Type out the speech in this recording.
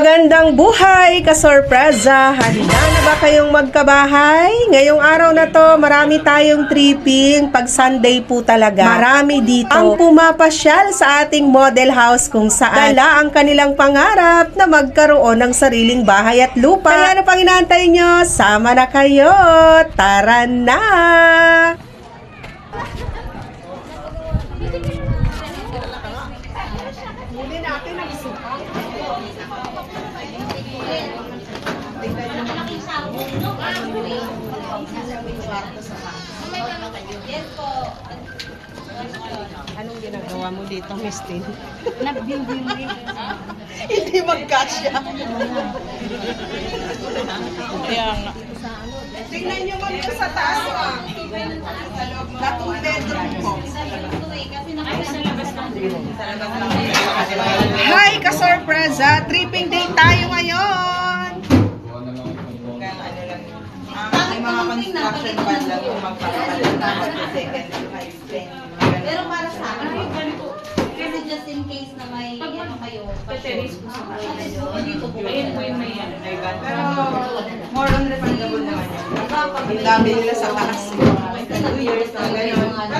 Magandang buhay, kasorpresa! Handa na ba kayong magkabahay? Ngayong araw na to, marami tayong tripping. Pag Sunday po talaga, marami dito ang pumapasyal sa ating model house kung saan dala ang kanilang pangarap na magkaroon ng sariling bahay at lupa. Kaya ano pang inaantay nyo? Sama na kayo! Tara na! Anong ginagawa mo dito, Miss Tin? Nag-building Hindi magkasya. Kaya nga. Tingnan nyo yung sa taas ah. Na two bedroom po. Hi, ka-sorpresa! Tripping day tayo! May mga construction band lang yung magpapalit na mag-second high Pero para sa akin, kasi just in case na may ano kayo, dito po Ayun po yung may ano. Pero more on refundable naman yan. Ang dami nila sa taas. Two years na gano'n.